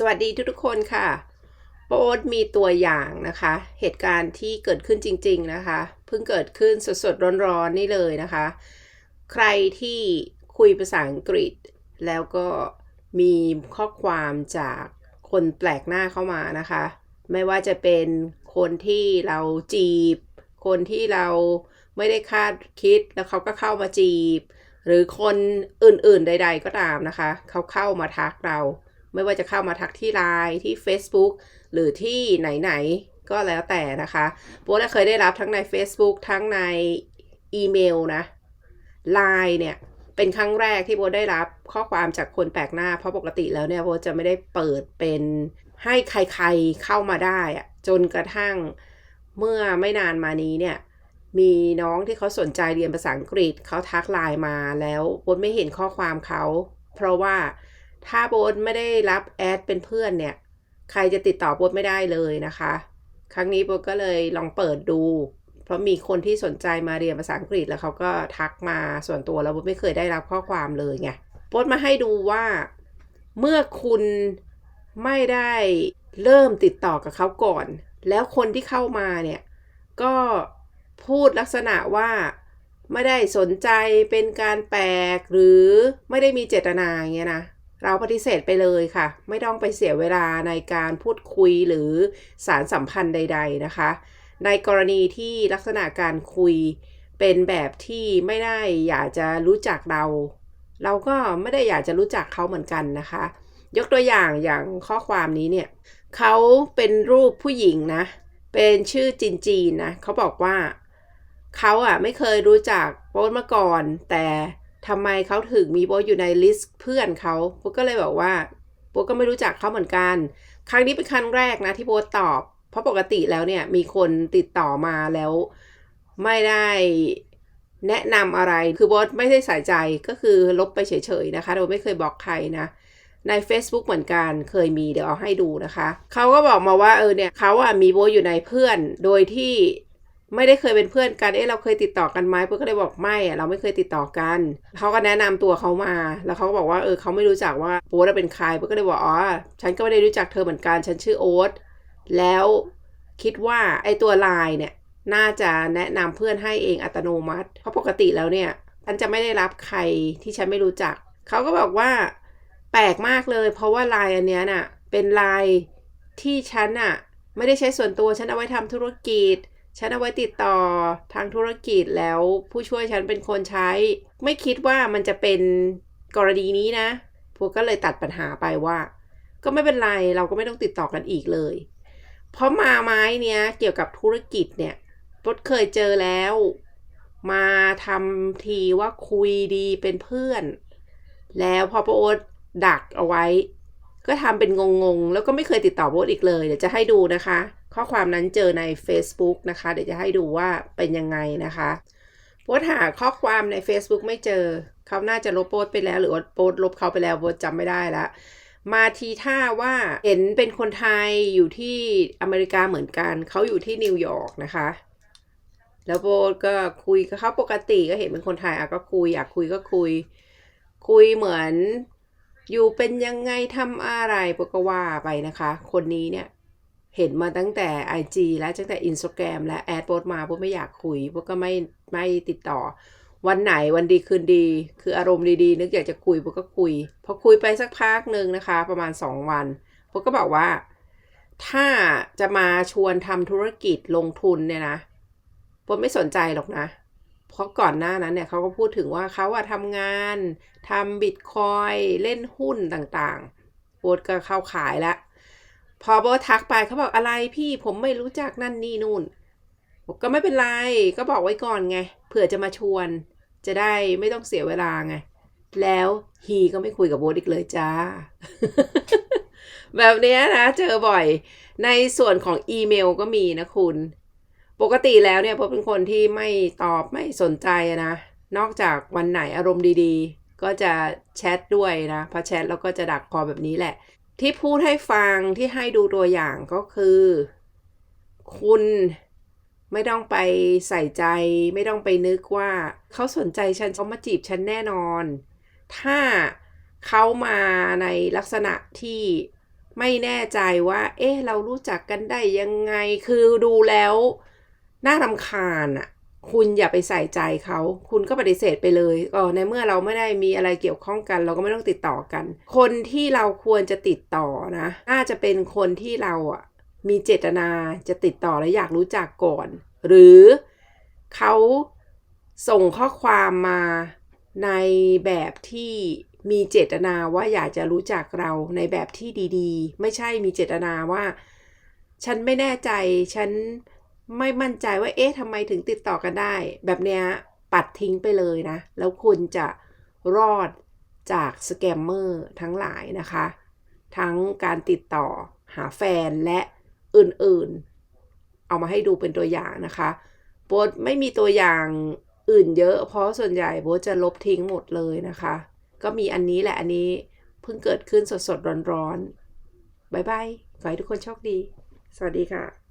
สวัสดีทุกๆคนค่ะโป๊ตมีตัวอย่างนะคะ เหตุการณ์ที่เกิดขึ้นจริง ๆนะคะ เพิ่งเกิดขึ้นสดๆร้อนๆนี่เลยนะคะ ใครที่คุยภาษาอังกฤษ แล้วก็มีข้อความจากคนแปลกหน้าเข้ามานะคะ ไม่ว่าจะเป็นคนที่เราจีบ คนที่เราไม่ได้คาดคิดแล้วเขาก็เข้ามาจีบ หรือคนอื่นๆใด ๆ ก็ตามนะคะ เขาเข้ามาทักเรา ไม่ว่าจะเข้ามาทักที่ไลน์ที่ Facebook หรือที่ไหนๆ ก็แล้วแต่นะคะโบทเคยได้รับทั้งใน Facebook ทั้งในอีเมลนะไลน์เนี่ยเป็นครั้งแรกที่โบทได้รับข้อความจากคนแปลกหน้า เพราะปกติแล้วเนี่ยโบทจะไม่ได้เปิดเป็นให้ใครๆเข้ามาได้อะจนกระทั่งเมื่อไม่นานมานี้เนี่ยมีน้องที่เขาสนใจเรียนภาษาอังกฤษเขาทักไลน์มาแล้วโบทไม่เห็นข้อความเขา เพราะว่า ถ้าโบทไม่ได้รับแอดเป็นเพื่อนเนี่ย ใครจะติดต่อโบทไม่ได้เลยนะคะ ครั้งนี้โบทก็เลยลองเปิดดู เพราะมีคนที่สนใจมาเรียนภาษาอังกฤษแล้วเขาก็ทักมาส่วนตัวแล้วโบทไม่เคยได้รับข้อความเลยไงโบทมาให้ดูว่าเมื่อคุณไม่ได้เริ่มติดต่อกับเขาก่อน แล้วคนที่เข้ามาเนี่ย ก็พูดลักษณะว่าไม่ได้สนใจเป็นการแปลกหรือไม่ได้มีเจตนาอย่างเงี้ยนะ เราปฏิเสธไปเลยค่ะ ไม่ต้องไปเสียเวลาในการพูดคุยหรือสารสัมพันธ์ใด ๆนะคะ ในกรณีที่ลักษณะการคุยเป็นแบบที่ไม่ได้อยากจะรู้จักเรา เราก็ไม่ได้อยากจะรู้จักเขาเหมือนกันนะคะ ยกตัวอย่างอย่างข้อความนี้เนี่ยเขาเป็นรูปผู้หญิงนะ เป็นชื่อจีนจีนนะเขาบอกว่าเขาอะไม่เคยรู้จักโบ๊ทมาก่อนแต่ ทำไมเขาถึงมีโบอยู่ในลิสต์เพื่อนเขาโบก็เลยบอกว่าโบก็ไม่รู้จักเขาเหมือนกัน ครั้งนี้เป็นครั้งแรกนะที่โบตอบ เพราะปกติแล้วเนี่ยมีคนติดต่อมาแล้ว ไม่ได้แนะนำอะไร คือโบไม่ได้ใส่ใจก็คือลบไปเฉยๆนะคะโดยไม่เคยบอกใครนะใน Facebook เหมือนกันเคยมีเดี๋ยวเอาให้ดูนะคะ เขาก็บอกมาว่าเออเนี่ยเขาอะมีโบอยู่ในเพื่อน โดยที่ ไม่ได้เคยเป็นเพื่อนกัน เอ๊ะเราเคยติดต่อกันไหมเพื่อนก็เลยบอกไม่เราไม่เคยติดต่อกัน เขาก็แนะนำตัวเขามา แล้วเขาก็บอกว่าเออเขาไม่รู้จักว่าโบ๊ทเป็นใครเพื่อนก็เลยบอกอ๋อฉันก็ไม่ได้รู้จักเธอเหมือนกันฉันชื่อโอ๊ตแล้วคิดว่าไอตัวไลน์เนี่ยน่าจะแนะนำเพื่อนให้เองอัตโนมัติ เพราะปกติแล้วเนี่ยฉันจะไม่ได้รับใครที่ฉันไม่รู้จัก เขาก็บอกว่าแปลกมากเลย เพราะว่าไลน์อันเนี้ยน่ะเป็นไลน์ที่ฉันน่ะไม่ได้ใช้ส่วนตัวฉันเอาไว้ทำธุรกิจ ฉันเอาไว้ติดต่อทางธุรกิจแล้วผู้ช่วยฉันเป็นคนใช้ ไม่คิดว่ามันจะเป็นกรณีนี้นะพวกก็เลยตัดปัญหาไปว่า ก็ไม่เป็นไรเราก็ไม่ต้องติดต่อกันอีกเลย เพราะมาไม้เนี้ยเกี่ยวกับธุรกิจเนี่ยปดเคยเจอแล้ว มาทำทีว่าคุยดีเป็นเพื่อน แล้วพอปโอ๊ตดักเอาไว้ ก็ทำเป็นงงๆ แล้วก็ไม่เคยติดต่อโบ๊ทอีกเลย เดี๋ยวจะให้ดูนะคะ ข้อความนั้นเจอใน Facebook นะคะ เดี๋ยวจะให้ดูว่าเป็นยังไงนะคะโบ๊ทหาข้อความใน Facebook ไม่เจอ เขาน่าจะลบโบ๊ทไปแล้ว หรือว่าโบ๊ทลบเขาไปแล้วโบ๊ทจำไม่ได้ละมาทีท่าว่าเห็นเป็นคนไทยอยู่ที่อเมริกาเหมือนกัน เขาอยู่ที่นิวยอร์กนะคะ แล้วโบก็คุยกับเขาปกติก็เห็นเป็นคนไทยอะก็คุยอยากคุยก็คุย คุยเหมือนอยู่เป็นยังไงทำอะไรพวกก็ว่าไปนะคะ คนนี้เนี่ย เห็นมาตั้งแต่ IG และตั้งแต่ Instagram และแอดโพสมาพวกไม่อยากคุยพวกก็ไม่ไม่ติดต่อ วันไหนวันดีคืนดี คืออารมณ์ดีๆ นึกอยากจะคุยพวกก็คุย พอคุยไปสักพักหนึ่งนะคะ ประมาณ 2 วันพวกก็บอกว่า ถ้าจะมาชวนทำธุรกิจลงทุนเนี่ยนะพวกไม่สนใจหรอกนะเพราะก่อนหน้านั้นเนี่ยเขาก็พูดถึงว่าเขาอะทำงานทำบิตคอยเล่นหุ้นต่างๆโบทก็เข้าขายแล้ว พอโบททักไปเขาบอกอะไรพี่ผมไม่รู้จักนั่นนี่นู่นบอกก็ไม่เป็นไรก็บอกไว้ก่อนไงเผื่อจะมาชวน จะได้ไม่ต้องเสียเวลาไง แล้วฮีก็ไม่คุยกับโบทอีกเลยจ้า แบบนี้นะเจอบ่อยในส่วนของอีเมลก็มีนะคุณ ปกติแล้วเนี่ยผมเป็นคนที่ไม่ตอบไม่สนใจนะ นอกจากวันไหนอารมณ์ดีๆ ก็จะแชทด้วยนะ พอแชทแล้วก็จะดักคอแบบนี้แหละ ที่พูดให้ฟังที่ให้ดูตัวอย่างก็คือ คุณไม่ต้องไปใส่ใจ ไม่ต้องไปนึกว่า เขาสนใจฉันเขามาจีบฉันแน่นอน ถ้าเขามาในลักษณะที่ไม่แน่ใจว่า เอ๊ะ เรารู้จักกันได้ยังไง คือดูแล้ว น่ารำคาญอะ คุณอย่าไปใส่ใจเขา คุณก็ปฏิเสธไปเลยอ๋อในเมื่อเราไม่ได้มีอะไรเกี่ยวข้องกัน เราก็ไม่ต้องติดต่อกัน คนที่เราควรจะติดต่อนะ น่าจะเป็นคนที่เราอะมีเจตนาจะติดต่อและอยากรู้จักก่อน หรือเขาส่งข้อความมาในแบบที่มีเจตนาว่าอยากจะรู้จักเราในแบบที่ดี ๆ ไม่ใช่มีเจตนาว่า ฉันไม่แน่ใจฉัน ไม่มั่นใจว่าเอ๊ะทำไมถึงติดต่อกันได้ แบบเนี้ยปัดทิ้งไปเลยนะ แล้วคุณจะรอดจากสแกมเมอร์ทั้งหลายนะคะ ทั้งการติดต่อหาแฟนและอื่นๆ เอามาให้ดูเป็นตัวอย่างนะคะโบทไม่มีตัวอย่างอื่นเยอะ เพราะส่วนใหญ่โบทจะลบทิ้งหมดเลยนะคะ ก็มีอันนี้แหละอันนี้เพิ่งเกิดขึ้นสดๆ ร้อนๆบายบายขอให้ทุกคนโชคดี สวัสดีค่ะ